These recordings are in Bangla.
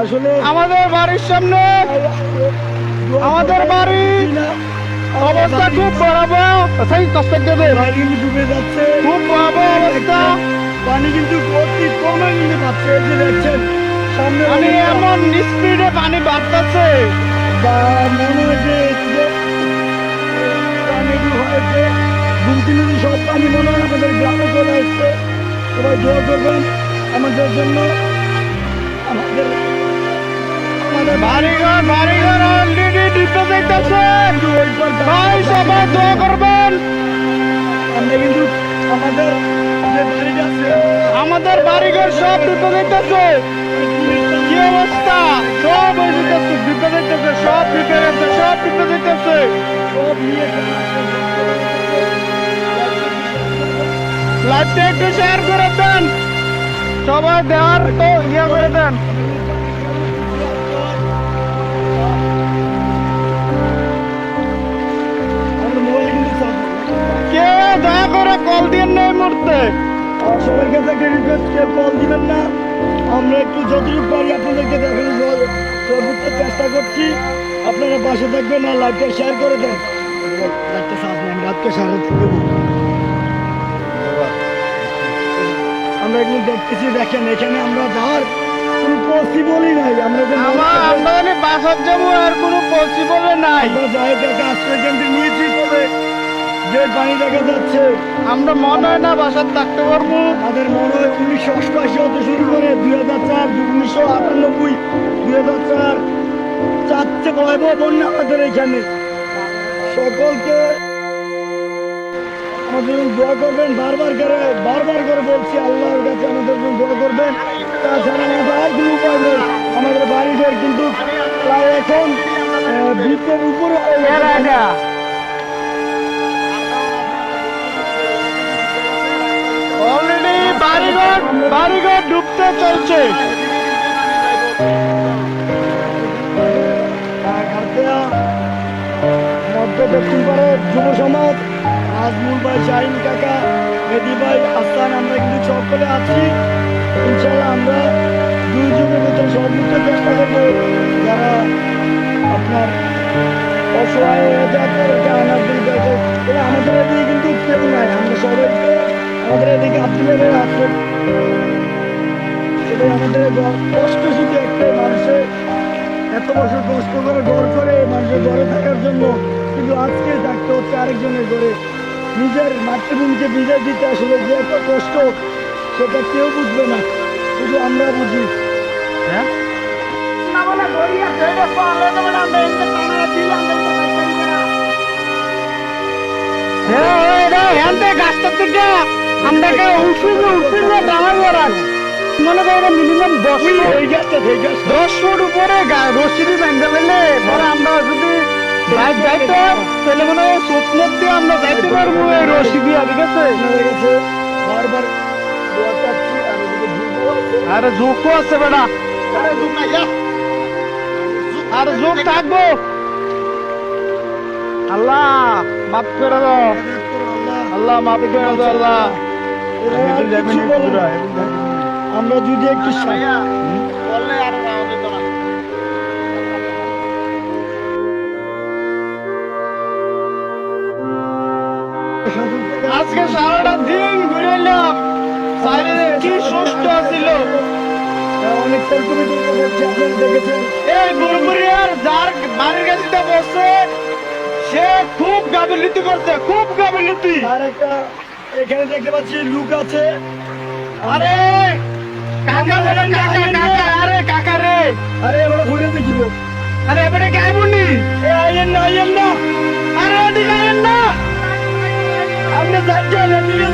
আসলে আমাদের বাড়ির সামনে আমাদের বাড়ি অবস্থা খুব ভয়াবহ সেই কষ্ট দেবে বাড়ি ডুবে যাচ্ছে। খুব ভয়াবহ অবস্থা। পানি কিন্তু অতি কমে কিন্তু পাচ্ছে এই যে দেখছেন সামনে মানে এমন স্পিডে পানি বাড়তেছে। বা মনে হয় পানি হয়েছে। সব পানি মনে হয় আমাদের গ্রামে চলে সবাই দোয়া করবেন। আমাদের জন্য আমাদের আমাদের বাড়িঘর বাড়িঘর অলরেডি ভাই সবাই দোয়া করবেন। আমরা কিন্তু আমাদের আছে বাড়িঘর সব ডিপে দেখতেছে। কি অবস্থা? সব ডিপে দেখতেছে সব ডিপে গেছে সব নিয়ে লাইভটা একটু শেয়ার করে দেন। সবাই দেওয়ার তো ইয়ে করে দেন। কে দয়া করে কল দিয়ে নেই মুহূর্তে? আর সবার কাছে একটা রিকোয়েস্ট কেউ কল দিবেন না আমরা একটু যতটুকু পারি আপনাদেরকে দেখানো সর- সর্বোচ্চ চেষ্টা করছি। আপনারা পাশে থাকবেন আর লাইভটা শেয়ার করে দেন। লাইভটা সাথ রাতকে সারা দেবো আমরা এগুলো দেখতেছি দেখেন এখানে আমরা যাওয়ার কোনো পসিবলই নাই। আমরা যে আমরা জানি বাসার যাব আর কোনো পসিবল নাই। আমরা যাই আশ্রয় কেন্দ্রে নিয়েছি তবে যে পানি দেখা যাচ্ছে। আমরা মনে হয় না বাসার থাকতে পারব। আমাদের মনে হয় উনিশশো অষ্টআশি হতে শুরু করে দুই হাজার চার উনিশশো আটানব্বই দুই হাজার চার। চারটে ভয়াবহ বন্যা আমাদের এখানে। সকলকে আমাদের জন্য দোয়া করবেন বারবার করে বারবার করে বলছি আল্লাহর কাছে আমাদের জন্য দোয়া করবেন। তাছাড়া আমাদের আর কোনো উপায় নেই আমাদের বাড়িঘর কিন্তু প্রায় এখন ভিতের উপরে অলরেডি বাড়িঘর বাড়িঘর ডুবতে চলছে। মধ্য দক্ষিণ পাড়ার যুব সমাজ আজমুল ভাই, শাহিন কাকা, মেদি ভাই আস্তান আমরা কিন্তু সকলে আছি। ইনশাল্লাহ আমরা দুই যুগের ভিতরে সর্বোচ্চ চেষ্টা করব। যারা আপনার আমাদের এদিকে কিন্তু কেউ নাই আমরা আমাদের এদিকে আপনাদের আসবেন সেটাই আমাদের কষ্ট শুধু একটাই মানুষের এত বছর কষ্ট করে করে মানুষের ঘরে থাকার জন্য কিন্তু আজকে থাকতে হচ্ছে আরেকজনের ঘরে। নিজের মাতৃভূমিকে বিদায় দিতে আসলে যে এত কষ্ট সেটা কেউ বুঝবে না। শুধু আমরা বুঝি। হ্যাঁ? দাঁড়াই মনে করেন মিনিমাম দশ ফুট উপরে রশিদি ব্যাঙ্গা আমরা যদি যাইতে তাহলে মনে হয় স্বপ্ন দিয়ে আমরা যাইতে পারব এই রশি দিয়া ঠিক আছে? হয়ে বারবার দোয়া চাচ্ছি আর ওদিকে ভুলও আছে। আরে ঝুঁকও আছে বেটা। আরে ঝুঁক ঝুঁক থাকব। আল্লাহ মাফ করে দাও। আল্লাহ মাফ করে দাও আল্লাহ। আমরা যদি একটু বললে আর আজকে সারাটা দিন ঘুরে এলাম। বাইরে কি সুস্থ ছিল। এই যার বাড়ির কাছে বসে সে খুব গাবিলিতি করছে খুব গাবিলিতি আর একটা এখানে দেখতে পাচ্ছি লুক আছে। আরে কাকা রে কাকা কাকা আরে কাকা রে। আরে আমরা ঘুরে দেখিব আরে এবারে আপনি যাচ্ছেন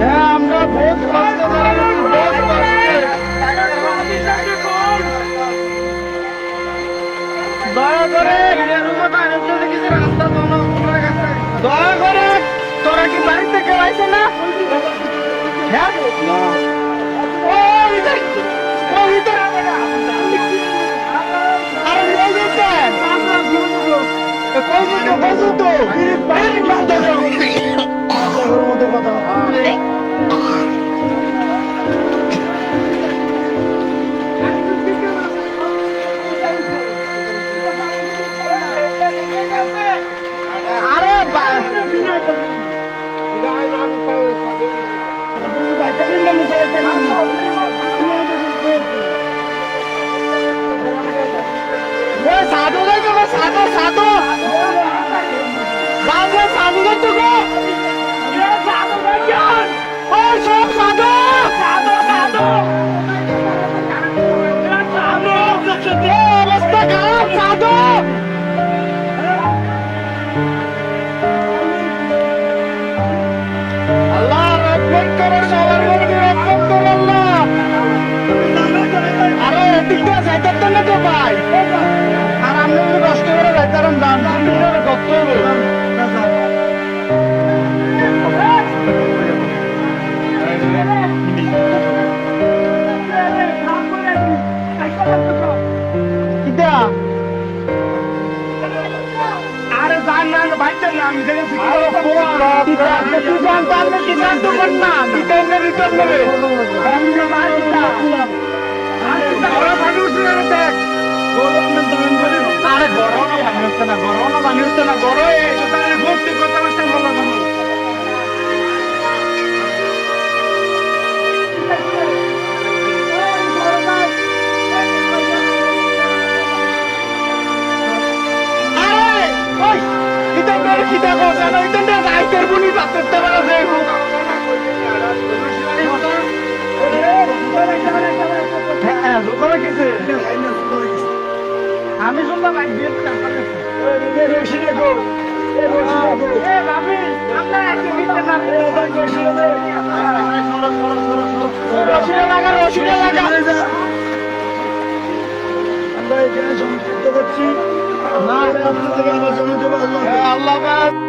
হ্যাঁ আমরা বহুত কষ্ট কষ্টে দয়া করে তোরা কি বাড়ি থেকে আইছে না? হ্যাঁ? আরে। বা- এ সাধু যাই সাধু সাধু। সাধু যাই তো ভাই আর আমি যদি কষ্ট করে যাইতাম দাম কষ্ট হবে। আরে জান না ভাইটার না আমি দেখেছি কি জান তাহলে কি জান তো কর না নে? রিটার্ন নেবে উঠছে না। আরে গরম উঠছে না গরম। উঠছে না গরম। এই দোকানের ভর্তি কথা আমরা এখানে সংযুক্ত করছি। না। আপনার থেকে আমার জন্য আল্লাহ আল্লাহ